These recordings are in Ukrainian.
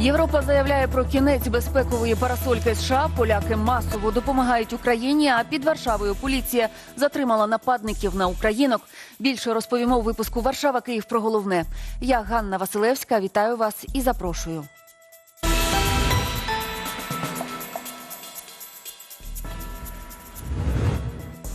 Європа заявляє про кінець безпекової парасольки США. Поляки масово допомагають Україні. А під Варшавою поліція затримала нападників на українок. Більше розповімо у випуску Варшава Київ про головне. Я Ганна Василевська. Вітаю вас і запрошую.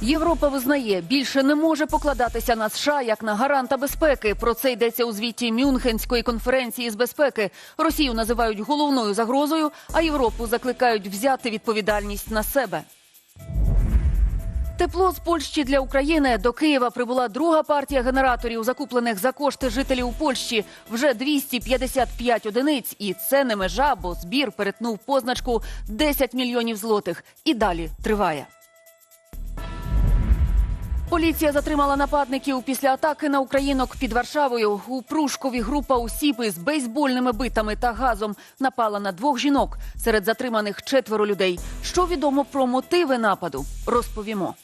Європа визнає, більше не може покладатися на США як на гаранта безпеки. Про це йдеться у звіті Мюнхенської конференції з безпеки. Росію називають головною загрозою, а Європу закликають взяти відповідальність на себе. Тепло з Польщі для України до Києва прибула друга партія генераторів, закуплених за кошти жителів Польщі. Вже 255 одиниць, і це не межа, бо збір перетнув позначку 10 мільйонів злотих. І далі триває. Поліція затримала нападників після атаки на українок під Варшавою. У Прушкові група осіб із бейсбольними битами та газом напала на двох жінок. Серед затриманих четверо людей. Що відомо про мотиви нападу? Розповімо.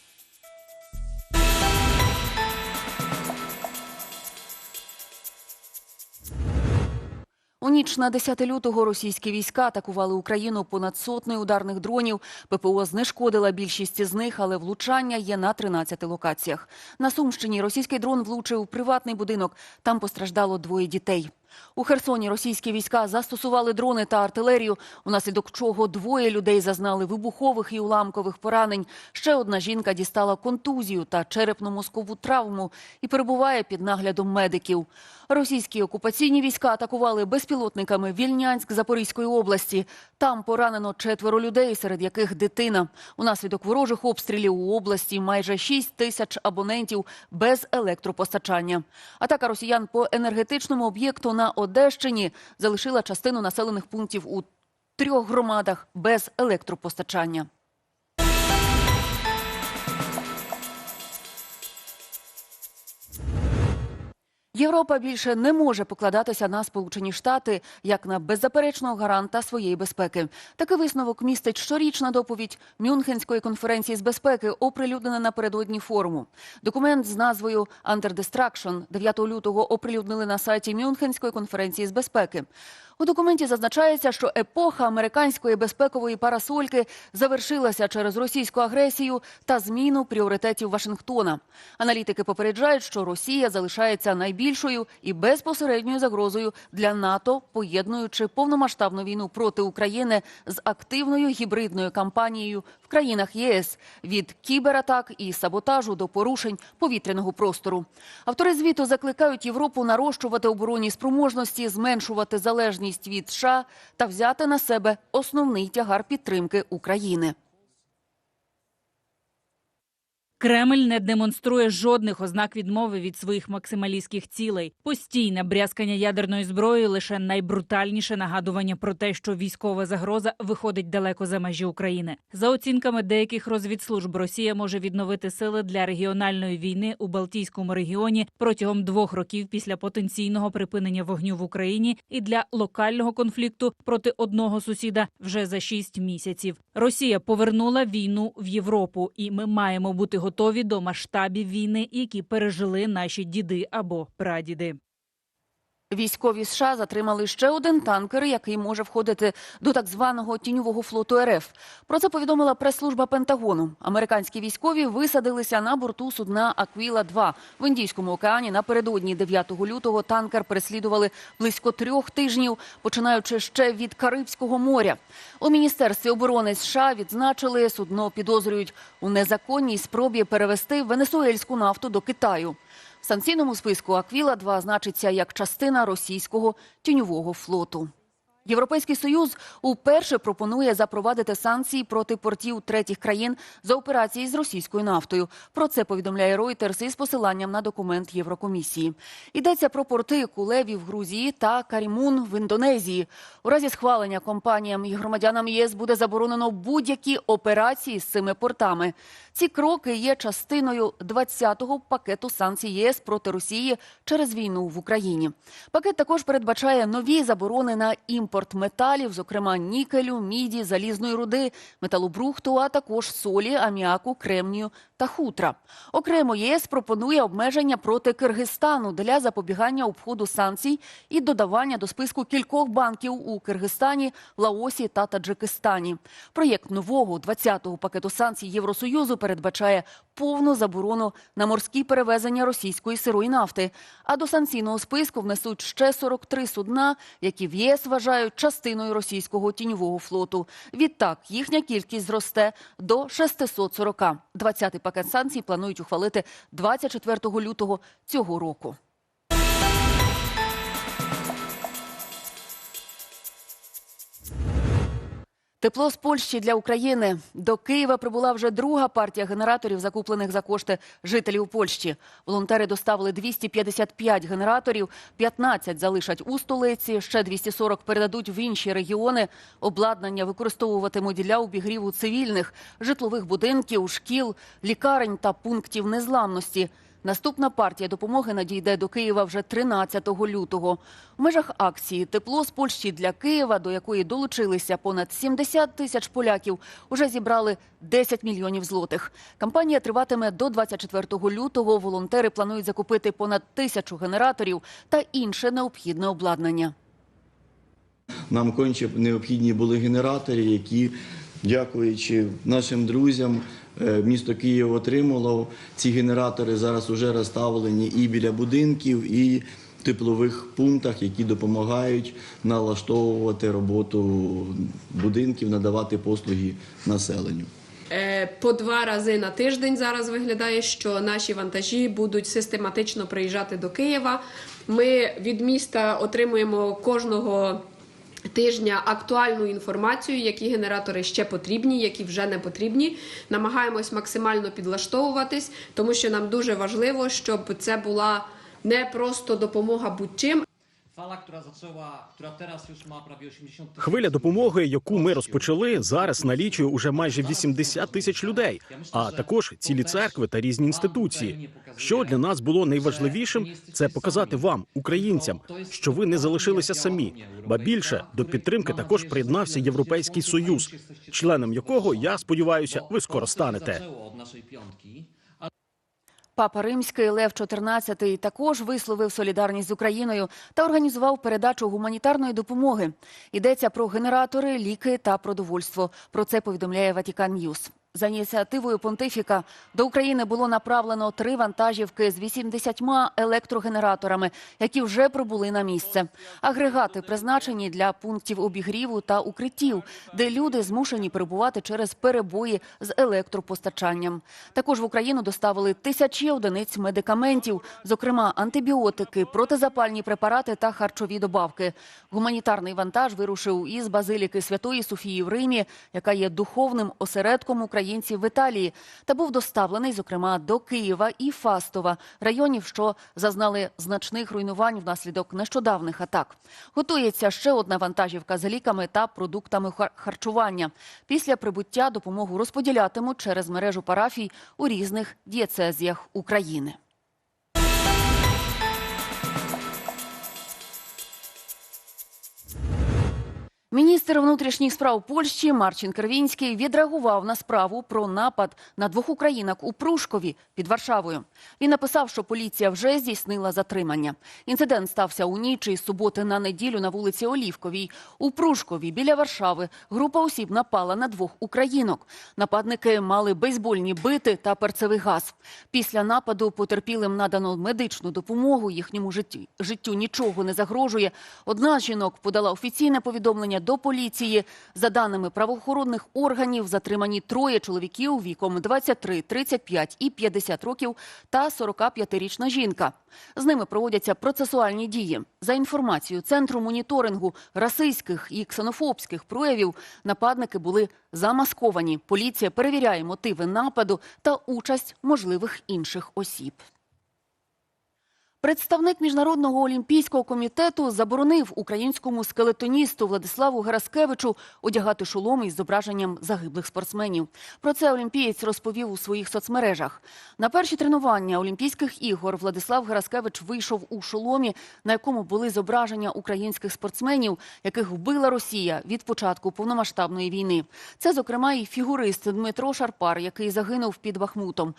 У ніч на 10 лютого російські війська атакували Україну понад сотнею ударних дронів. ППО знешкодила більшість з них, але влучання є на 13 локаціях. На Сумщині російський дрон влучив у приватний будинок. Там постраждало двоє дітей. У Херсоні російські війська застосували дрони та артилерію, унаслідок чого двоє людей зазнали вибухових і уламкових поранень. Ще одна жінка дістала контузію та черепно-мозкову травму і перебуває під наглядом медиків. Російські окупаційні війська атакували безпілотниками Вільнянськ Запорізької області. Там поранено четверо людей, серед яких дитина. Унаслідок ворожих обстрілів у області майже 6 тисяч абонентів без електропостачання. Атака росіян по енергетичному об'єкту на Одещині залишила частину населених пунктів у трьох громадах без електропостачання. Європа більше не може покладатися на Сполучені Штати як на беззаперечного гаранта своєї безпеки. Такий висновок містить щорічна доповідь Мюнхенської конференції з безпеки, оприлюднена напередодні форуму. Документ з назвою «Under Destruction» 9 лютого оприлюднили на сайті Мюнхенської конференції з безпеки. У документі зазначається, що епоха американської безпекової парасольки завершилася через російську агресію та зміну пріоритетів Вашингтона. Аналітики попереджають, що Росія залишається найбільшою і безпосередньою загрозою для НАТО, поєднуючи повномасштабну війну проти України з активною гібридною кампанією в країнах ЄС від кібератак і саботажу до порушень повітряного простору. Автори звіту закликають Європу нарощувати оборонні спроможності, зменшувати залежність від США та взяти на себе основний тягар підтримки України. Кремль не демонструє жодних ознак відмови від своїх максималістських цілей. Постійне брязкання ядерною зброєю лише найбрутальніше нагадування про те, що військова загроза виходить далеко за межі України. За оцінками деяких розвідслужб, Росія може відновити сили для регіональної війни у Балтійському регіоні протягом двох років після потенційного припинення вогню в Україні і для локального конфлікту проти одного сусіда вже за шість місяців. Росія повернула війну в Європу, і ми маємо бути готові до масштабів війни, які пережили наші діди або прадіди. Військові США затримали ще один танкер, який може входити до так званого тіньового флоту РФ. Про це повідомила прес-служба Пентагону. Американські військові висадилися на борту судна Аквіла 2 в Індійському океані. Напередодні 9 лютого танкер переслідували близько трьох тижнів, починаючи ще від Карибського моря. У міністерстві оборони США відзначили, судно підозрюють у незаконній спробі перевести венесуельську нафту до Китаю. В санкційному списку Аквіла 2 значиться як частина російського тіньового флоту. Європейський союз уперше пропонує запровадити санкції проти портів третіх країн за операції з російською нафтою. Про це повідомляє Reuters із посиланням на документ Єврокомісії. Йдеться про порти Кулеві в Грузії та Карімун в Індонезії. У разі схвалення компаніям і громадянам ЄС буде заборонено будь-які операції з цими портами. Ці кроки є частиною 20-го пакету санкцій ЄС проти Росії через війну в Україні. Пакет також передбачає нові заборони на імпорт імпорт металів, зокрема нікелю, міді, залізної руди, металобрухту, а також солі, аміаку, кремнію та хутра. Окремо ЄС пропонує обмеження проти Киргизстану для запобігання обходу санкцій і додавання до списку кількох банків у Киргизстані, Лаосі та Таджикистані. Проєкт нового 20-го пакету санкцій Євросоюзу передбачає повну заборону на морські перевезення російської сирої нафти. А до санкційного списку внесуть ще 43 судна, які в ЄС вважають частиною російського тіньового флоту. Відтак їхня кількість зросте до 640. 20-й пакет санкцій планують ухвалити 24 лютого цього року. Тепло з Польщі для України. До Києва прибула вже друга партія генераторів, закуплених за кошти жителів Польщі. Волонтери доставили 255 генераторів, 15 залишать у столиці, ще 240 передадуть в інші регіони. Обладнання використовуватимуть для обігріву цивільних, житлових будинків, шкіл, лікарень та пунктів незламності. Наступна партія допомоги надійде до Києва вже 13 лютого. В межах акції Тепло з Польщі для Києва, до якої долучилися понад 70 тисяч поляків, уже зібрали 10 мільйонів злотих. Кампанія триватиме до 24 лютого. Волонтери планують закупити понад тисячу генераторів та інше необхідне обладнання. Нам конче необхідні були генератори, які, дякуючи нашим друзям, місто Київ отримало. Ці генератори зараз вже розставлені і біля будинків, і в теплових пунктах, які допомагають налаштовувати роботу будинків, надавати послуги населенню. Е, По два рази на тиждень зараз виглядає, що наші вантажі будуть систематично приїжджати до Києва. Ми від міста отримуємо кожного. Тижня актуальну інформацію, які генератори ще потрібні, які вже не потрібні. Намагаємось максимально підлаштовуватись, тому що нам дуже важливо, щоб це була не просто допомога будь-чим, Fala, która zaczęła, która teraz już ma prawie 80 tysięcy Хвиля допомоги, яку ми розпочали, зараз налічує уже майже 80 тисяч людей, а також цілі церкви та різні інституції. Що для нас було найважливішим, це показати вам, українцям, що ви не залишилися самі. Ба більше до підтримки також приєднався Європейський Союз, членом якого я сподіваюся, ви скоро станете. zaczęło od naszej piątki. Папа Римський Лев XIV також висловив солідарність з Україною та організував передачу гуманітарної допомоги. Йдеться про генератори, ліки та продовольство. Про це повідомляє Ватікан Ньюс. За ініціативою понтифіка до України було направлено три вантажівки з 80 електрогенераторами, які вже прибули на місце. Агрегати призначені для пунктів обігріву та укриттів, де люди змушені перебувати через перебої з електропостачанням. Також в Україну доставили тисячі одиниць медикаментів, зокрема антибіотики, протизапальні препарати та харчові добавки. Гуманітарний вантаж вирушив із базиліки Святої Софії в Римі, яка є духовним осередком українців в Італії, та був доставлений, зокрема, до Києва і Фастова, районів, що зазнали значних руйнувань внаслідок нещодавних атак. Готується ще одна вантажівка з ліками та продуктами хар- харчування. Після прибуття допомогу розподілятимуть через мережу парафій у різних дієцезіях України. Міністр внутрішніх справ Польщі Марчин Кервінський відреагував на справу про напад на двох українок у Прушкові під Варшавою. Він написав, що поліція вже здійснила затримання. Інцидент стався у ніч із суботи на неділю на вулиці Олівковій. У Прушкові біля Варшави група осіб напала на двох українок. Нападники мали бейсбольні бити та перцевий газ. Після нападу потерпілим надано медичну допомогу. Їхньому життю, життю нічого не загрожує. Одна жінок подала офіційне повідомлення до поліції. За даними правоохоронних органів, затримані троє чоловіків віком 23, 35 і 50 років та 45-річна жінка. З ними проводяться процесуальні дії. За інформацією Центру моніторингу расистських і ксенофобських проявів, нападники були замасковані. Поліція перевіряє мотиви нападу та участь можливих інших осіб. Представник міжнародного олімпійського комітету заборонив українському скелетоністу Владиславу Гераскевичу одягати шоломи із зображенням загиблих спортсменів. Про це олімпієць розповів у своїх соцмережах. На перші тренування Олімпійських ігор Владислав Гераскевич вийшов у шоломі, на якому були зображення українських спортсменів, яких вбила Росія від початку повномасштабної війни. Це, зокрема, і фігурист Дмитро Шарпар, який загинув під Бахмутом.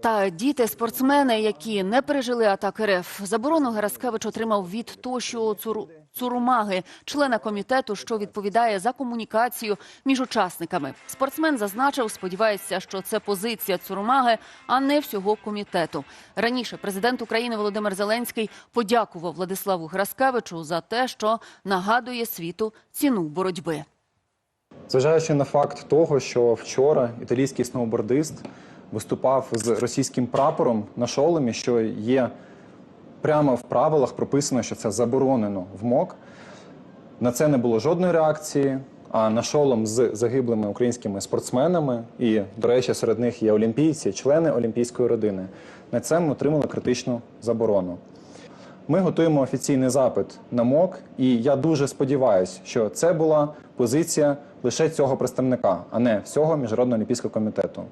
Та діти спортсмени, які не пережили атак РФ. Заборону Гераскевич отримав від Тошіо Цуру... Цурумаги, члена комітету, що відповідає за комунікацію між учасниками. Спортсмен зазначив, сподівається, що це позиція Цурумаги, а не всього комітету. Раніше президент України Володимир Зеленський подякував Владиславу Гераскевичу за те, що нагадує світу ціну боротьби. Зважаючи на факт того, що вчора італійський сноубордист виступав з російським прапором на шоломі, що є прямо в правилах прописано, що це заборонено в МОК. На це не було жодної реакції. А на шолом з загиблими українськими спортсменами, і, до речі, серед них є олімпійці, члени олімпійської родини. На це ми отримали критичну заборону. Ми готуємо офіційний запит на МОК, і я дуже сподіваюся, що це була позиція лише цього представника, а не всього міжнародного олімпійського комітету.